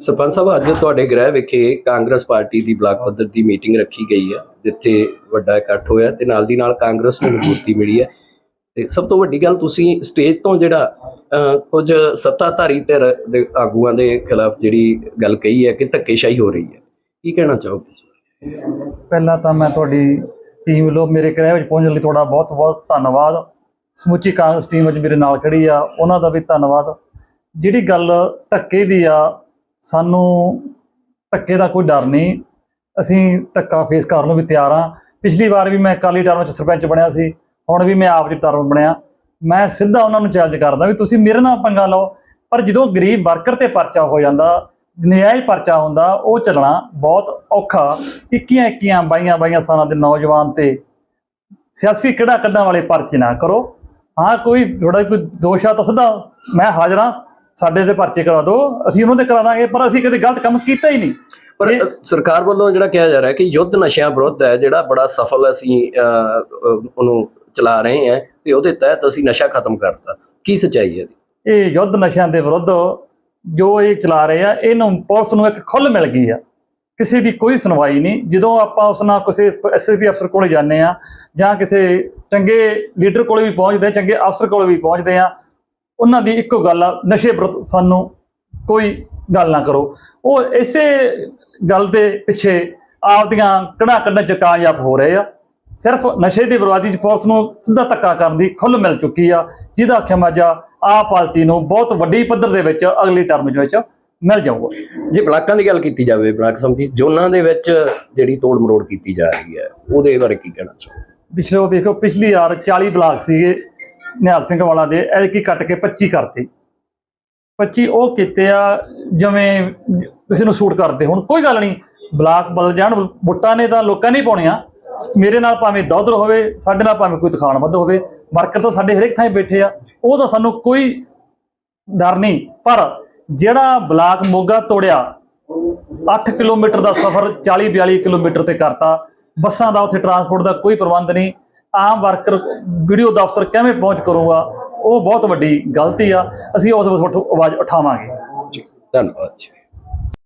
ਸਰਪੰਚ ਸਾਹਿਬ, ਅੱਜ ਤੁਹਾਡੇ ਗ੍ਰਹਿ ਵਿਖੇ ਕਾਂਗਰਸ ਪਾਰਟੀ ਦੀ ਬਲਾਕ ਪੱਧਰ ਦੀ ਮੀਟਿੰਗ ਰੱਖੀ ਗਈ ਹੈ, ਜਿੱਥੇ ਵੱਡਾ ਇਕੱਠ ਹੋਇਆ ਤੇ ਨਾਲ ਦੀ ਨਾਲ ਕਾਂਗਰਸ ਨੂੰ ਮਜ਼ਬੂਤੀ ਮਿਲੀ ਹੈ। ਤੇ ਸਭ ਤੋਂ ਵੱਡੀ ਗੱਲ, ਤੁਸੀਂ ਸਟੇਜ ਤੋਂ ਜਿਹੜਾ ਕੁਝ ਸੱਤਾਧਾਰੀ ਧਿਰ ਦੇ ਆਗੂਆਂ ਦੇ ਖਿਲਾਫ ਜਿਹੜੀ ਗੱਲ ਕਹੀ ਹੈ ਕਿ ਧੱਕੇਸ਼ਾਹੀ ਹੋ ਰਹੀ ਹੈ, ਕੀ ਕਹਿਣਾ ਚਾਹੋਗੇ ਪਹਿਲਾਂ ਤਾਂ ਮੈਂ ਤੁਹਾਡੀ ਟੀਮ ਵੱਲੋਂ ਮੇਰੇ ਗ੍ਰਹਿ ਵਿੱਚ ਪਹੁੰਚਣ ਲਈ ਤੁਹਾਡਾ ਬਹੁਤ-ਬਹੁਤ ਧੰਨਵਾਦ। ਸਮੁੱਚੀ ਕਾਂਗਰਸ ਟੀਮ ਵਿੱਚ ਮੇਰੇ ਨਾਲ ਖੜੀ ਆ, ਉਹਨਾਂ ਦਾ ਵੀ ਧੰਨਵਾਦ। ਜਿਹੜੀ ਗੱਲ ਧੱਕੇ ਦੀ ਆ ਸਾਨੂੰ ਧੱਕੇ ਦਾ ਕੋਈ ਡਰ ਨਹੀਂ। ਅਸੀਂ ਧੱਕਾ ਫੇਸ ਕਰਨ ਨੂੰ ਵੀ ਤਿਆਰ ਆ ਪਿਛਲੀ ਵਾਰ ਵੀ ਮੈਂ ਅਕਾਲੀ ਟਰਮ ਵਿੱਚ ਸਰਪੰਚ ਬਣਿਆ ਸੀ। ਹੁਣ ਵੀ ਮੈਂ ਆਪ ਜੀ ਟਰਮ ਬਣਿਆ। ਮੈਂ ਸਿੱਧਾ ਉਹਨਾਂ ਨੂੰ ਚੈਲੰਜ ਕਰਦਾ ਵੀ ਤੁਸੀਂ ਮੇਰੇ ਨਾਲ ਪੰਗਾ ਲਓ, ਪਰ ਜਦੋਂ ਗਰੀਬ ਵਰਕਰ ਤੇ ਪਰਚਾ ਹੋ ਜਾਂਦਾ, ਨਜਾਇਜ਼ ਪਰਚਾ ਹੁੰਦਾ, ਉਹ ਚੱਲਣਾ ਬਹੁਤ ਔਖਾ। ਇੱਕੀਆਂ ਇੱਕੀਆਂ ਬਾਈਆਂ ਬਾਈਆਂ ਸਾਲਾਂ ਦੇ ਨੌਜਵਾਨ ਤੇ ਸਿਆਸੀ ਕਿਹੜਾ ਕੱਢਾਂ ਵਾਲੇ ਪਰਚੇ ਨਾ ਕਰੋ। ਹਾਂ, ਕੋਈ ਥੋੜਾ ਕੋਈ ਦੋਸ਼ ਆ ਤਾਂ ਸਿੱਧਾ ਮੈਂ ਹਾਜ਼ਰ ਹਾਂ। ਸਾਡੇ ਤੇ ਪਰਚੇ ਕਰਾ ਦਿਓ ਅਸੀਂ ਉਹਨਾਂ ਦੇ ਕਰਾ ਦਾਂਗੇ ਪਰ ਅਸੀਂ ਕਦੇ ਗਲਤ ਕੰਮ ਕੀਤਾ ਹੀ ਨਹੀਂ। ਪਰ ਸਰਕਾਰ ਵੱਲੋਂ ਜਿਹੜਾ ਕਿਹਾ ਜਾ ਰਿਹਾ ਕਿ ਯੁੱਧ ਨਸ਼ਿਆਂ ਵਿਰੁੱਧ ਹੈ ਜਿਹੜਾ ਬੜਾ ਸਫਲ ਅਸੀਂ ਉਹਨੂੰ ਚਲਾ ਰਹੇ ਹਾਂ ਤੇ ਉਹਦੇ ਤਹਿਤ ਅਸੀਂ ਨਸ਼ਾ ਖਤਮ ਕਰਤਾ। ਕੀ ਸੱਚਾਈ ਹੈ? ਇਹ ਯੁੱਧ ਨਸ਼ਿਆਂ ਦੇ ਵਿਰੁੱਧ ਜੋ ਇਹ ਚਲਾ ਰਹੇ ਆ ਇਹਨੂੰ ਪੁਲਿਸ ਨੂੰ ਇੱਕ ਖੁੱਲ ਮਿਲ ਗਈ ਆ। ਕਿਸੇ ਦੀ ਕੋਈ ਸੁਣਵਾਈ ਨਹੀਂ। ਜਦੋਂ ਆਪਾਂ ਉਸ ਨਾਲ ਕਿਸੇ ਐਸਐਸਪੀ ਅਫਸਰ ਕੋਲੇ ਜਾਂਦੇ ਆ ਜਾਂ ਕਿਸੇ ਚੰਗੇ ਲੀਡਰ ਕੋਲੇ ਵੀ ਪਹੁੰਚਦੇ ਚੰਗੇ ਅਫਸਰ ਕੋਲੇ ਵੀ ਪਹੁੰਚਦੇ ਆ ਉਹਨਾਂ ਦੀ ਇੱਕੋ ਗੱਲ ਆ ਨਸ਼ੇ ਵਿਰੁੱਧ ਸਾਨੂੰ ਕੋਈ ਗੱਲ ਨਾ ਕਰੋ। ਉਹ ਇਸੇ ਗੱਲ ਦੇ ਪਿੱਛੇ ਆਪਦੀਆਂ ਕੜਾ ਕੱਢਣ ਚ ਕਾਮਯਾਬ ਹੋ ਰਹੇ ਆ। ਸਿਰਫ ਨਸ਼ੇ ਦੀ ਬਰਬਾਦੀ ਚ ਪੁਲਿਸ ਨੂੰ ਸਿੱਧਾ ਧੱਕਾ ਕਰਨ ਦੀ ਖੁੱਲ ਮਿਲ ਚੁੱਕੀ ਆ ਜਿਹਦਾ ਖਿਮਾਜਾ ਆ ਪਾਰਟੀ ਨੂੰ ਬਹੁਤ ਵੱਡੀ ਪੱਧਰ ਦੇ ਵਿੱਚ ਅਗਲੀ ਟਰਮ ਦੇ ਵਿੱਚ ਮਿਲ ਜਾਊਗਾ। ਜੇ ਬਲਾਕਾਂ ਦੀ ਗੱਲ ਕੀਤੀ ਜਾਵੇ ਬਲਾਕ ਸਮਝੀ ਜ਼ੋਨਾਂ ਦੇ ਵਿੱਚ ਜਿਹੜੀ ਤੋੜ ਮਰੋੜ ਕੀਤੀ ਜਾ ਰਹੀ ਹੈ ਉਹਦੇ ਬਾਰੇ ਕੀ ਕਹਿਣਾ ਚਾਹੋ ਪਿਛਲੇ ਵੇਖੋ ਪਿਛਲੀ ਵਾਰ 40 ਬਲਾਕ ਸੀਗੇ ਨਿਹਾਲ ਸਿੰਘ ਵਾਲਾ ਦੇ ਐਤਕੀ ਕੱਟ ਕੇ 25 ਕਰਤੇ। 25 ਉਹ ਕੀਤੇ ਆ ਜਿਵੇਂ ਕਿਸੇ ਨੂੰ ਸੂਟ ਕਰਦੇ ਹੁਣ। ਕੋਈ ਗੱਲ ਨਹੀਂ, ਬਲਾਕ ਬਦਲ ਜਾਣ, ਵੋਟਾਂ ਨੇ ਤਾਂ ਲੋਕਾਂ ਨੇ ਪਾਉਣੀਆਂ ਮੇਰੇ ਨਾਲ ਭਾਵੇਂ ਦੌਦਰ ਹੋਵੇ, ਸਾਡੇ ਨਾਲ ਭਾਵੇਂ ਕੋਈ ਤਖਾਣ ਵੱਧ ਹੋਵੇ, ਵਰਕਰ ਤਾਂ ਸਾਡੇ ਹਰੇਕ ਥਾਂ ਬੈਠੇ ਆ। ਉਹ ਤਾਂ ਸਾਨੂੰ ਕੋਈ ਡਰ ਨਹੀਂ। ਪਰ ਜਿਹੜਾ ਬਲਾਕ ਮੋਗਾ ਤੋੜਿਆ 8 ਕਿਲੋਮੀਟਰ ਦਾ ਸਫ਼ਰ 40 42 ਕਿਲੋਮੀਟਰ ਤੇ ਕਰਤਾ, ਬੱਸਾਂ ਦਾ ਉੱਥੇ ਟਰਾਂਸਪੋਰਟ ਦਾ ਕੋਈ ਪ੍ਰਬੰਧ ਨਹੀਂ। ਆਮ ਵਰਕਰ ਵੀਡੀਓ ਦਫ਼ਤਰ ਕਿਵੇਂ ਪਹੁੰਚ ਕਰੂਗਾ, ਉਹ ਬਹੁਤ ਵੱਡੀ ਗਲਤੀ ਆ, ਅਸੀਂ ਉਸ ਵਕਤ ਆਵਾਜ਼ ਉਠਾਵਾਂਗੇ। ਧੰਨਵਾਦ ਜੀ।